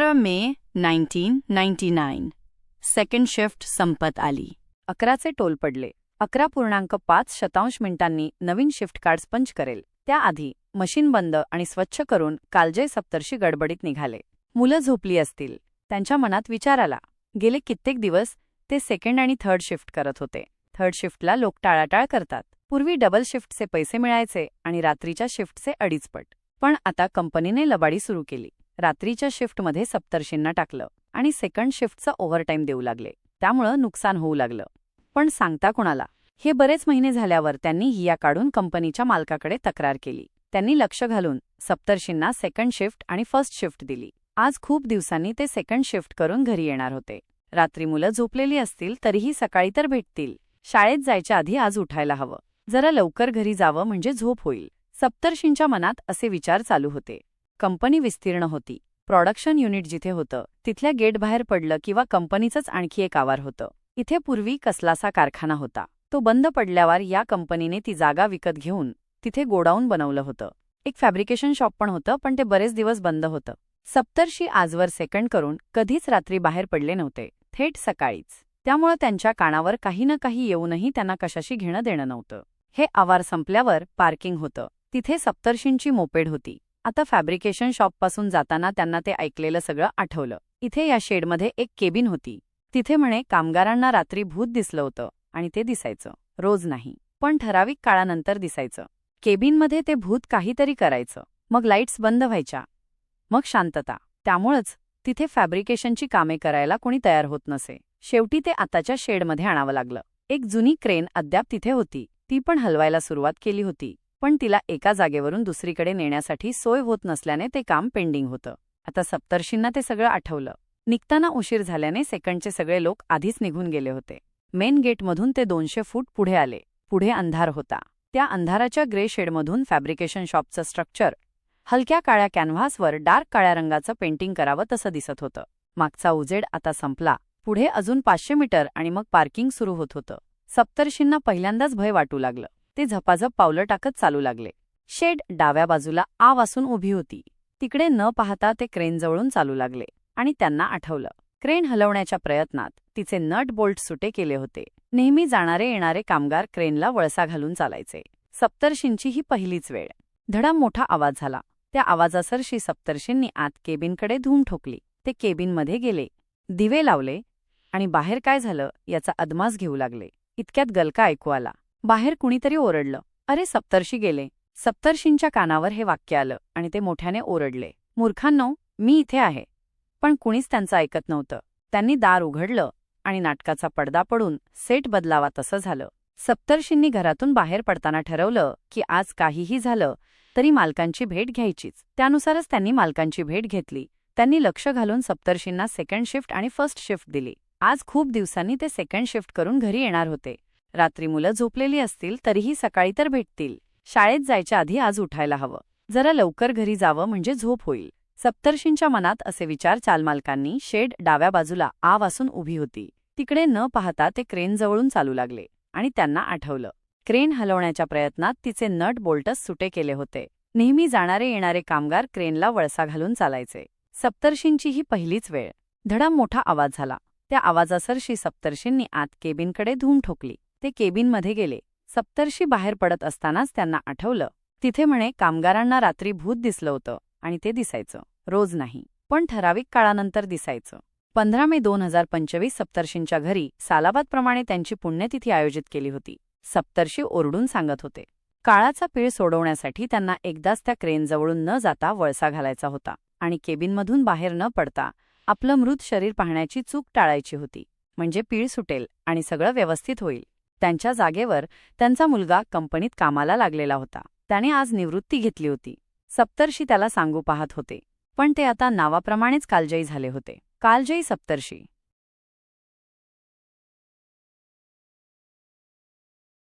अकरा May nineteen ninety nine. Second shift संपत आली. अकराचे टोल पडले. अकरा पूर्णांक पाच शतांश मिनिटांनी नवीन शिफ्ट कार्ड पंच करेल. त्याआधी मशीन बंद आणि स्वच्छ करून कालजय सप्तर्षी गडबडीत निघाले. मुलं झोपली असतील. त्यांच्या मनात विचार आला. गेले कित्येक दिवस ते सेकंड आणि थर्ड शिफ्ट करत होते. थर्ड शिफ्टला लोक टाळाटाळ करतात. पूर्वी डबल शिफ्टचे पैसे मिळायचे आणि रात्रीच्या शिफ्टचे अडीचपट पण आता कंपनीने लबाडी सुरू केली. रात्रीच्या शिफ्टमध्ये सप्तर्षींना टाकलं आणि सेकंड शिफ्टचं ओव्हरटाईम देऊ लागले. त्यामुळं नुकसान होऊ लागलं. पण सांगता कोणाला? हे बरेच महिने झाल्यावर त्यांनी हिया काढून कंपनीच्या मालकाकडे तक्रार केली. त्यांनी लक्ष घालून सप्तर्षींना सेकंड शिफ्ट आणि फर्स्ट शिफ्ट दिली. आज खूप दिवसांनी ते सेकंड शिफ्ट करून घरी येणार होते. रात्री मुलं झोपलेली असतील तरीही सकाळी तर भेटतील. शाळेत जायच्या आधी आज उठायला हवं. जरा लवकर घरी जावं म्हणजे झोप होईल. सप्तर्षींच्या मनात असे विचार चालू होते. कंपनी विस्तीर्ण होती. प्रॉडक्शन युनिट जिथे होतं तिथल्या गेट बाहेर पडलं किंवा कंपनीचंच आणखी एक आवार होतं. इथे पूर्वी कसलासा कारखाना होता. तो बंद पडल्यावर या कंपनीने ती जागा विकत घेऊन तिथे गोडाऊन बनवलं होतं. एक फॅब्रिकेशन शॉप पण होतं पण ते बरेच दिवस बंद होतं. सप्तर्षी आजवर सेकंड करून कधीच रात्री बाहेर पडले नव्हते. थेट सकाळीच. त्यामुळं त्यांच्या कानावर काही ना काही येऊनही त्यांना कशाशी घेणं देणं नव्हतं. हे आवार संपल्यावर पार्किंग होतं. तिथे सप्तर्षींची मोपेड होती. आता फॅब्रिकेशन शॉपपासून जाताना त्यांना ते ऐकलेलं सगळं आठवलं. इथे या शेडमध्ये एक केबिन होती. तिथे म्हणे कामगारांना रात्री भूत दिसलं होतं आणि ते दिसायचं. रोज नाही पण ठराविक काळानंतर दिसायचं. केबिनमध्ये ते भूत काहीतरी करायचं. मग लाईट्स बंद व्हायच्या. मग शांतता. त्यामुळंच तिथे फॅब्रिकेशनची कामे करायला कोणी तयार होत नसे. शेवटी ते आताच्या शेडमध्ये आणावं लागलं. एक जुनी क्रेन अद्याप तिथे होती. ती पण हलवायला सुरुवात केली होती. पण तिला एका जागेवरून दुसरीकडे नेण्यासाठी सोय होत नसल्याने ते काम पेंडिंग होतं. आता सप्तर्षींना ते सगळं आठवलं. निघताना उशीर झाल्याने सेकंडचे सगळे लोक आधीच निघून गेले होते. मेन गेटमधून ते दोनशे फूट पुढे आले. पुढे अंधार होता. त्या अंधाराच्या ग्रे शेडमधून फॅब्रिकेशन शॉपचं स्ट्रक्चर हलक्या काळ्या कॅनव्हासवर डार्क काळ्या रंगाचं पेंटिंग करावं तसं दिसत होतं. मागचा उजेड आता संपला. पुढे अजून पाचशे मीटर आणि मग पार्किंग सुरू होत होतं. सप्तर्षींना पहिल्यांदाच भय वाटू लागलं. ते झपाझप पावलं टाकत चालू लागले. शेड डाव्या बाजूला आ वासून उभी होती. तिकडे न पाहता ते क्रेनजवळून चालू लागले आणि त्यांना आठवलं. क्रेन हलवण्याच्या प्रयत्नात तिचे नट बोल्ट सुटे केले होते. नेहमी जाणारे येणारे कामगार क्रेनला वळसा घालून चालायचे. सप्तर्षींची ही पहिलीच वेळ. धडा मोठा आवाज झाला. त्या आवाजासरशी सप्तर्शींनी आत केबिनकडे धूम ठोकली. ते केबिनमध्ये गेले. दिवे लावले आणि बाहेर काय झालं याचा अदमास घेऊ लागले. इतक्यात गलका ऐकू आला. बाहेर कुणीतरी ओरडलं. अरे सप्तर्षी गेले. सप्तर्षींच्या कानावर हे वाक्य आलं आणि ते मोठ्याने ओरडले. मूर्खांनो मी इथे आहे. पण कुणीच त्यांचं ऐकत नव्हतं. त्यांनी दार उघडलं आणि नाटकाचा पडदा पडून सेट बदलावा तसं झालं. सप्तर्षींनी घरातून बाहेर पडताना ठरवलं की आज काहीही झालं तरी मालकांची भेट घ्यायचीच. त्यानुसारच त्यांनी मालकांची भेट घेतली. त्यांनी लक्ष घालून सप्तर्षींना सेकंड शिफ्ट आणि फर्स्ट शिफ्ट दिली. आज खूप दिवसांनी ते सेकंड शिफ्ट करून घरी येणार होते. रात्री मुलं झोपलेली असतील तरीही सकाळी तर भेटतील. शाळेत जायच्या आधी आज उठायला हवं. जरा लवकर घरी जावं म्हणजे झोप होईल. सप्तर्षींच्या मनात असे विचार चालमालकांनी शेड डाव्या बाजूला आ वासून उभी होती. तिकडे न पाहता ते क्रेनजवळून चालू लागले आणि त्यांना आठवलं. क्रेन हलवण्याच्या प्रयत्नात तिचे नट बोल्टस सुटे केले होते. नेहमी जाणारे येणारे कामगार क्रेनला वळसा घालून चालायचे. सप्तर्षींची ही पहिलीच वेळ. धडा मोठा आवाज झाला. त्या आवाजासरशी सप्तर्षींनी आत केबिनकडे धूम ठोकली. ते केबिनमध्ये गेले. सप्तर्षी बाहेर पडत असतानाच त्यांना आठवलं. तिथे म्हणे कामगारांना रात्री भूत दिसलं होतं आणि ते दिसायचं. रोज नाही पण ठराविक काळानंतर दिसायचं. पंधरा मे दोन हजार पंचवीस सप्तर्षींच्या घरी सालाबादप्रमाणे त्यांची पुण्यतिथी आयोजित केली होती. सप्तर्षी ओरडून सांगत होते. काळाचा पीळ सोडवण्यासाठी त्यांना एकदाच त्या क्रेनजवळून न जाता वळसा घालायचा होता आणि केबिनमधून बाहेर न पडता आपलं मृत शरीर पाहण्याची चूक टाळायची होती. म्हणजे पीळ सुटेल आणि सगळं व्यवस्थित होईल. त्यांच्या जागेवर त्यांचा मुलगा कंपनीत कामाला लागलेला होता. त्याने आज निवृत्ती घेतली होती. सप्तर्षी त्याला सांगू पाहत होते. पण ते आता नावाप्रमाणेच कालजयी झाले होते. कालजयी सप्तर्षी.